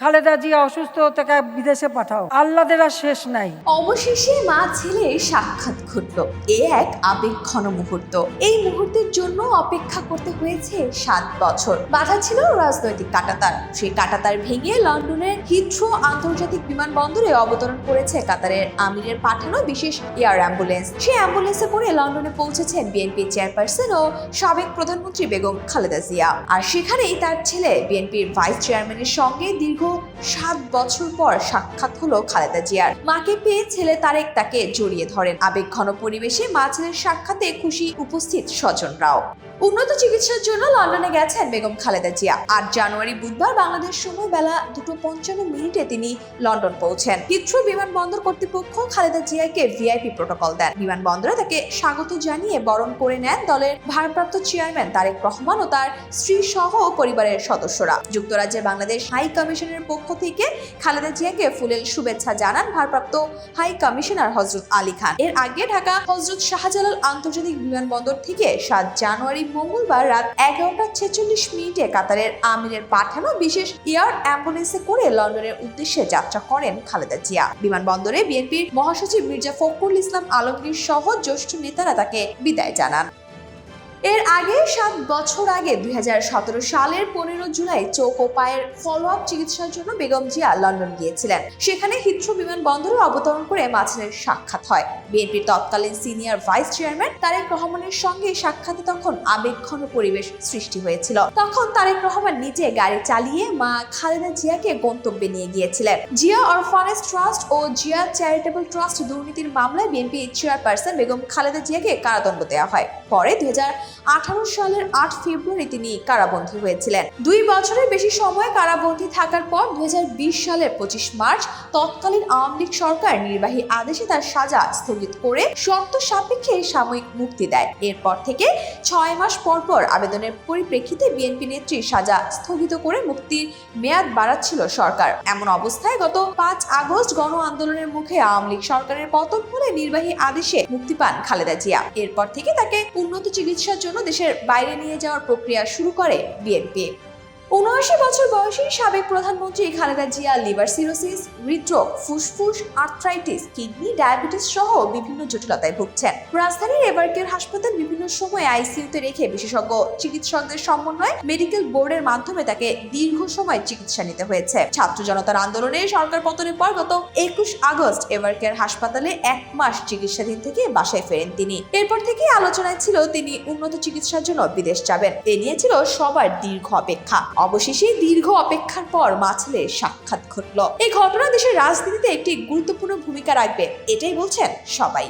খালেদা জিয়া অসুস্থ, তাকে বিদেশে পাঠাও। আল্লাদের আর শেষ নাই। অবশেষে মা ছেলে সাক্ষাৎ ঘটল। এ এক আবেগ ঘন মুহূর্ত। এই মুহূর্তের জন্য অপেক্ষা করতে হয়েছে সাত বছর। বাধা ছিল রাজনৈতিক কাটাতার। সেই কাটাতার ভেঙে লন্ডনের হিথ্রো আন্তর্জাতিক বিমানবন্দরে অবতরণ করেছে কাতারের আমিরের পাঠানো বিশেষ এয়ার অ্যাম্বুলেন্স। সেই অ্যাম্বুলেন্সে করে লন্ডনে পৌঁছেছেন বিএনপি চেয়ারপারসন ও সাবেক প্রধানমন্ত্রী বেগম খালেদা জিয়া। আর সেখানেই তার ছেলে, বিএনপির ভাইস চেয়ারম্যানের সঙ্গে দীর্ঘ সাত বছর পর সাক্ষাৎ হলো খালেদা জিয়ার। মাকে পেয়ে ছেলে তারেক তাকে জড়িয়ে ধরেন। আবেগ ঘন পরিবেশে মা ছেলের সাক্ষাতে খুশি উপস্থিত স্বজনরাও। উন্নত চিকিৎসার জন্য লন্ডনে গেছেন বেগম খালেদা জিয়া। আট জানুয়ারি বুধবার বাংলাদেশ সময় বেলা দুটো পঞ্চান্ন মিনিটে তিনি লন্ডন পৌঁছেন। হিথ্রো বিমানবন্দর কর্তৃপক্ষ খালেদা জিয়াকে ভিআইপি প্রোটোকল দেন। বিমানবন্দরে তাকে স্বাগত জানিয়ে বরণ করে নেন দলের ভারপ্রাপ্ত চেয়ারম্যান তারেক রহমান ও তার স্ত্রী সহ পরিবারের সদস্যরা। যুক্তরাজ্যের বাংলাদেশ হাই কমিশনের পক্ষ থেকে খালেদা জিয়াকে ফুলেল শুভেচ্ছা জানান ভারপ্রাপ্ত হাই কমিশনার হজরত আলী খান। এর আগে ঢাকা হজরত শাহজালাল আন্তর্জাতিক বিমানবন্দর থেকে সাত জানুয়ারি মঙ্গলবার রাত এগারোটা ছেচল্লিশ মিনিটে কাতারের আমিরের পাঠানো বিশেষ এয়ার অ্যাম্বুলেন্সে করে লন্ডনের উদ্দেশ্যে যাত্রা করেন খালেদা জিয়া। বিমানবন্দরে বিএনপির মহাসচিব মির্জা ফখরুল ইসলাম আলমগীর সহ জ্যেষ্ঠ নেতারা তাকে বিদায় জানান। এর আগে সাত বছর আগে দুই হাজার সতেরো সালের পনেরো জুলাই চোখ ও পায়ের ফলো আপ চিকিৎসার জন্য বেগম জিয়া লন্ডন গিয়েছিলেন। সেখানে হিথ্রো বিমানবন্দরে অবতরণ করে মাছের সাক্ষাৎ হয়। বিএনপির তৎকালীন সিনিয়র ভাইস চেয়ারম্যান তারেক রহমানের সঙ্গে সাক্ষাতে তখন আবেগঘন পরিবেশ সৃষ্টি হয়েছিল। তখন তারেক রহমান নিজে গাড়ি চালিয়ে মা খালেদা জিয়াকে গন্তব্যে নিয়ে গিয়েছিলেন। জিয়া অরফানেজ ট্রাস্ট ও জিয়া চ্যারিটেবল ট্রাস্ট দুর্নীতির মামলায় বিএনপি চেয়ারপারসন বেগম খালেদা জিয়াকে কারাদণ্ড দেওয়া হয়। পরে দুই হাজার আঠারো সালের আট ফেব্রুয়ারি তিনি কারাবন্দী হয়েছিলেন। দুই বছরের বেশি সময় কারাবন্দী থাকার পর দুই সালের পঁচিশ মার্চ তৎকালীন আওয়ামী লীগ সরকার নির্বাহী আদেশে তার সাজা স্থগিত করে শর্ত সাপেক্ষে সাময়িক মুক্তি দেয়। এরপর থেকে ছয় মাস পর পর আবেদনের পরিপ্রেক্ষিতে বিএনপি নেত্রী সাজা স্থগিত করে মুক্তির মেয়াদ বাড়াচ্ছিল সরকার। এমন অবস্থায় গত পাঁচ আগস্ট গণ আন্দোলনের মুখে আওয়ামী লীগ সরকারের পতন হলে নির্বাহী আদেশে মুক্তি পান খালেদা জিয়া। এরপর থেকে তাকে উন্নত চিকিৎসার জন্য দেশের বাইরে নিয়ে যাওয়ার প্রক্রিয়া শুরু করে বিএনপি। উনআশি বছর বয়সী সাবেক প্রধানমন্ত্রী খালেদা জিয়া লিভার সিরোসিস, হৃদরোগ, ফুসফুস, আর্থ্রাইটিস, কিডনি, ডায়াবেটিস সহ বিভিন্ন জটিলতায় ভুগছেন। রাজধানীর এবারকের হাসপাতাল বিভিন্ন সময় আইসিইউতে রেখে বিশেষজ্ঞ চিকিৎসকদের সমন্বয়ে মেডিকেল বোর্ডের মাধ্যমে তাকে দীর্ঘ সময় চিকিৎসা নিতে হয়েছে। ছাত্র জনতার আন্দোলনে সরকার পতনের পর গত একুশ আগস্ট এবারকের হাসপাতালে এক মাস চিকিৎসাধীন থেকে বাসায় ফেরেন তিনি। এরপর থেকে আলোচনায় ছিল তিনি উন্নত চিকিৎসার জন্য বিদেশ যাবেন। এ নিয়ে ছিল সবার দীর্ঘ অপেক্ষা। অবশেষে দীর্ঘ অপেক্ষার পর মাছলের সাক্ষাৎ ঘটল। এই ঘটনা দেশের রাজনীতিতে একটি গুরুত্বপূর্ণ ভূমিকা রাখবে, এটাই বলছেন সবাই।